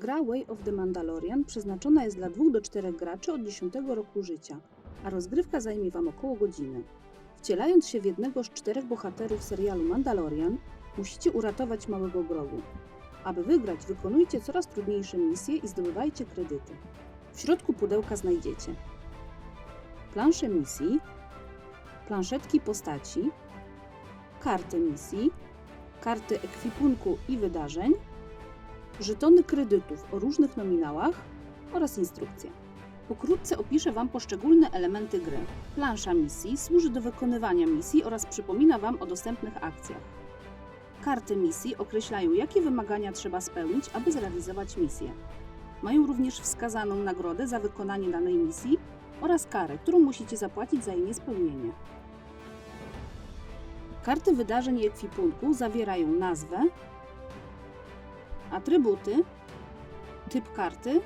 Gra Way of the Mandalorian przeznaczona jest dla 2 do 4 graczy od 10 roku życia, a rozgrywka zajmie Wam około godziny. Wcielając się w jednego z czterech bohaterów serialu Mandalorian, musicie uratować małego grogu. Aby wygrać, wykonujcie coraz trudniejsze misje i zdobywajcie kredyty. W środku pudełka znajdziecie plansze misji, planszetki postaci, karty misji, karty ekwipunku i wydarzeń, żetony kredytów o różnych nominałach oraz instrukcje. Pokrótce opiszę Wam poszczególne elementy gry. Plansza misji służy do wykonywania misji oraz przypomina Wam o dostępnych akcjach. Karty misji określają, jakie wymagania trzeba spełnić, aby zrealizować misję. Mają również wskazaną nagrodę za wykonanie danej misji oraz karę, którą musicie zapłacić za jej niespełnienie. Karty wydarzeń i ekwipunku zawierają nazwę, atrybuty, typ karty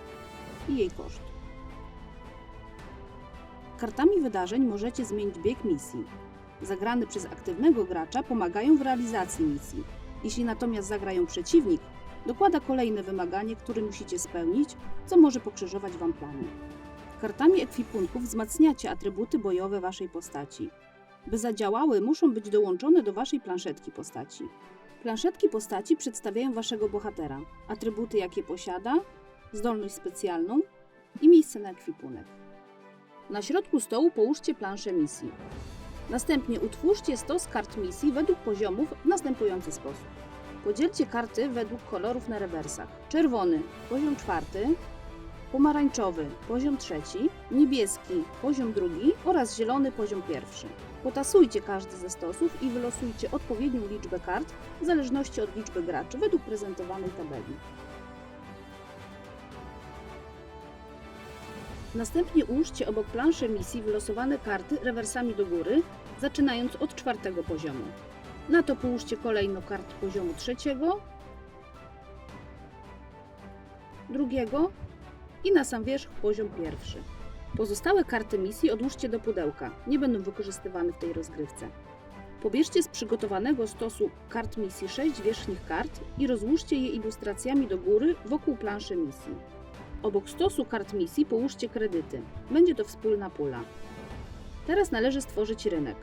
i jej koszt. Kartami wydarzeń możecie zmienić bieg misji. Zagrane przez aktywnego gracza pomagają w realizacji misji. Jeśli natomiast zagrają przeciwnik, dokłada kolejne wymaganie, które musicie spełnić, co może pokrzyżować Wam plany. Kartami ekwipunku wzmacniacie atrybuty bojowe Waszej postaci. By zadziałały, muszą być dołączone do Waszej planszetki postaci. Planszetki postaci przedstawiają Waszego bohatera, atrybuty jakie posiada, zdolność specjalną i miejsce na ekwipunek. Na środku stołu połóżcie planszę misji. Następnie utwórzcie stos kart misji według poziomów w następujący sposób. Podzielcie karty według kolorów na rewersach. Czerwony poziom czwarty, pomarańczowy poziom trzeci, niebieski poziom drugi oraz zielony poziom pierwszy. Potasujcie każdy ze stosów i wylosujcie odpowiednią liczbę kart w zależności od liczby graczy według prezentowanej tabeli. Następnie ułóżcie obok planszy misji wylosowane karty rewersami do góry, zaczynając od czwartego poziomu. Na to połóżcie kolejno kart poziomu trzeciego, drugiego i na sam wierzch poziom pierwszy. Pozostałe karty misji odłóżcie do pudełka, nie będą wykorzystywane w tej rozgrywce. Pobierzcie z przygotowanego stosu kart misji 6 wierzchnich kart i rozłóżcie je ilustracjami do góry wokół planszy misji. Obok stosu kart misji połóżcie kredyty. Będzie to wspólna pula. Teraz należy stworzyć rynek.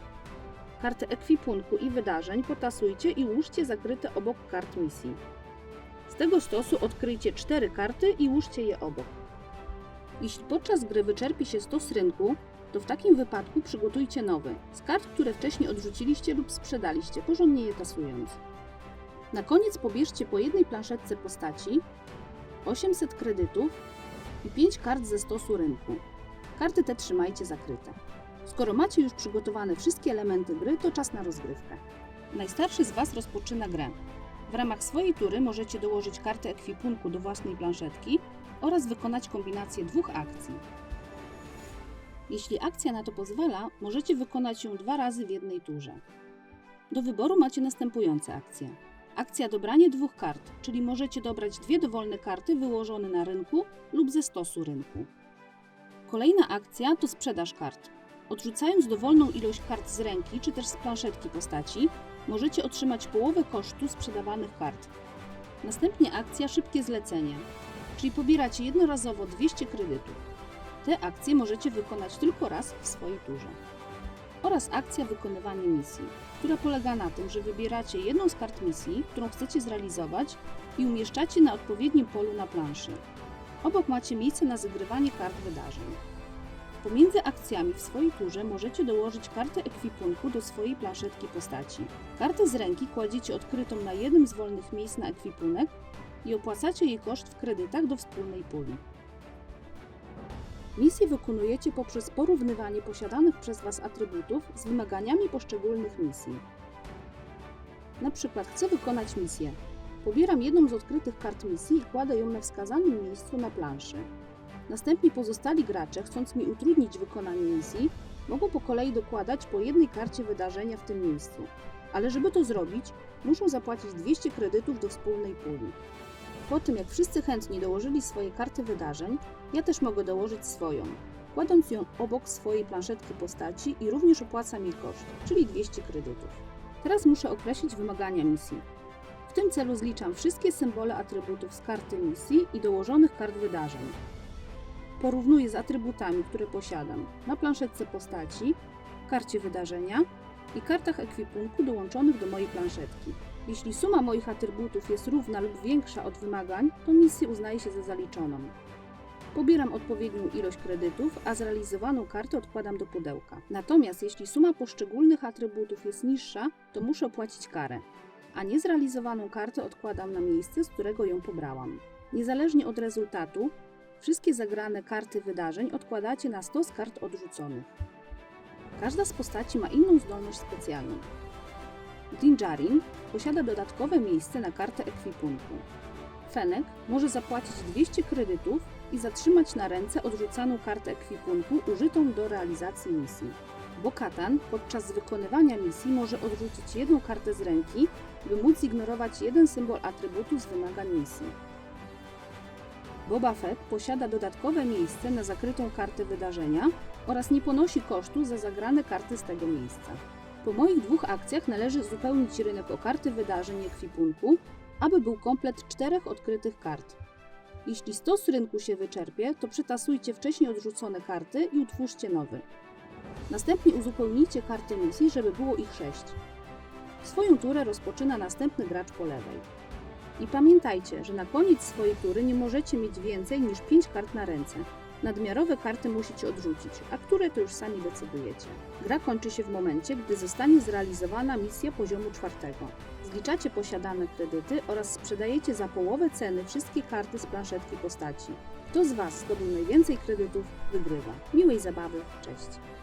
Karty ekwipunku i wydarzeń potasujcie i ułóżcie zakryte obok kart misji. Z tego stosu odkryjcie cztery karty i ułóżcie je obok. Jeśli podczas gry wyczerpi się stos rynku, to w takim wypadku przygotujcie nowy, z kart, które wcześniej odrzuciliście lub sprzedaliście, porządnie je tasując. Na koniec pobierzcie po jednej planszetce postaci, 800 kredytów i 5 kart ze stosu rynku. Karty te trzymajcie zakryte. Skoro macie już przygotowane wszystkie elementy gry, to czas na rozgrywkę. Najstarszy z Was rozpoczyna grę. W ramach swojej tury możecie dołożyć kartę ekwipunku do własnej planszetki oraz wykonać kombinację dwóch akcji. Jeśli akcja na to pozwala, możecie wykonać ją dwa razy w jednej turze. Do wyboru macie następujące akcje. Akcja dobranie dwóch kart, czyli możecie dobrać dwie dowolne karty wyłożone na rynku lub ze stosu rynku. Kolejna akcja to sprzedaż kart. Odrzucając dowolną ilość kart z ręki czy też z planszetki postaci, możecie otrzymać połowę kosztu sprzedawanych kart. Następnie akcja szybkie zlecenie, czyli pobieracie jednorazowo 200 kredytów. Te akcje możecie wykonać tylko raz w swojej turze. Oraz akcja wykonywanie misji, która polega na tym, że wybieracie jedną z kart misji, którą chcecie zrealizować i umieszczacie na odpowiednim polu na planszy. Obok macie miejsce na zagrywanie kart wydarzeń. Pomiędzy akcjami w swojej turze możecie dołożyć kartę ekwipunku do swojej planszetki postaci. Kartę z ręki kładziecie odkrytą na jednym z wolnych miejsc na ekwipunek i opłacacie jej koszt w kredytach do wspólnej puli. Misje wykonujecie poprzez porównywanie posiadanych przez Was atrybutów z wymaganiami poszczególnych misji. Na przykład chcę wykonać misję. Pobieram jedną z odkrytych kart misji i kładę ją na wskazanym miejscu na planszy. Następnie pozostali gracze, chcąc mi utrudnić wykonanie misji, mogą po kolei dokładać po jednej karcie wydarzenia w tym miejscu. Ale żeby to zrobić, muszą zapłacić 200 kredytów do wspólnej puli. Po tym, jak wszyscy chętni dołożyli swoje karty wydarzeń, ja też mogę dołożyć swoją, kładąc ją obok swojej planszetki postaci i również opłacam jej koszt, czyli 200 kredytów. Teraz muszę określić wymagania misji. W tym celu zliczam wszystkie symbole atrybutów z karty misji i dołożonych kart wydarzeń. Porównuję z atrybutami, które posiadam na planszetce postaci, karcie wydarzenia i kartach ekwipunku dołączonych do mojej planszetki. Jeśli suma moich atrybutów jest równa lub większa od wymagań, to misję uznaje się za zaliczoną. Pobieram odpowiednią ilość kredytów, a zrealizowaną kartę odkładam do pudełka. Natomiast jeśli suma poszczególnych atrybutów jest niższa, to muszę opłacić karę, a niezrealizowaną kartę odkładam na miejsce, z którego ją pobrałam. Niezależnie od rezultatu, wszystkie zagrane karty wydarzeń odkładacie na stos kart odrzuconych. Każda z postaci ma inną zdolność specjalną. Dinjarin posiada dodatkowe miejsce na kartę ekwipunku. Fenek może zapłacić 200 kredytów i zatrzymać na ręce odrzucaną kartę ekwipunku użytą do realizacji misji. Bokatan podczas wykonywania misji może odrzucić jedną kartę z ręki, by móc zignorować jeden symbol atrybutu z wymagań misji. Boba Fett posiada dodatkowe miejsce na zakrytą kartę wydarzenia oraz nie ponosi kosztu za zagrane karty z tego miejsca. Po moich dwóch akcjach należy uzupełnić rynek o karty wydarzeń i ekwipunku, aby był komplet czterech odkrytych kart. Jeśli stos rynku się wyczerpie, to przetasujcie wcześniej odrzucone karty i utwórzcie nowy. Następnie uzupełnijcie karty misji, żeby było ich sześć. Swoją turę rozpoczyna następny gracz po lewej. I pamiętajcie, że na koniec swojej tury nie możecie mieć więcej niż 5 kart na ręce. Nadmiarowe karty musicie odrzucić, a które to już sami decydujecie. Gra kończy się w momencie, gdy zostanie zrealizowana misja poziomu czwartego. Zliczacie posiadane kredyty oraz sprzedajecie za połowę ceny wszystkie karty z planszetki postaci. Kto z Was zdobył najwięcej kredytów, wygrywa. Miłej zabawy, cześć!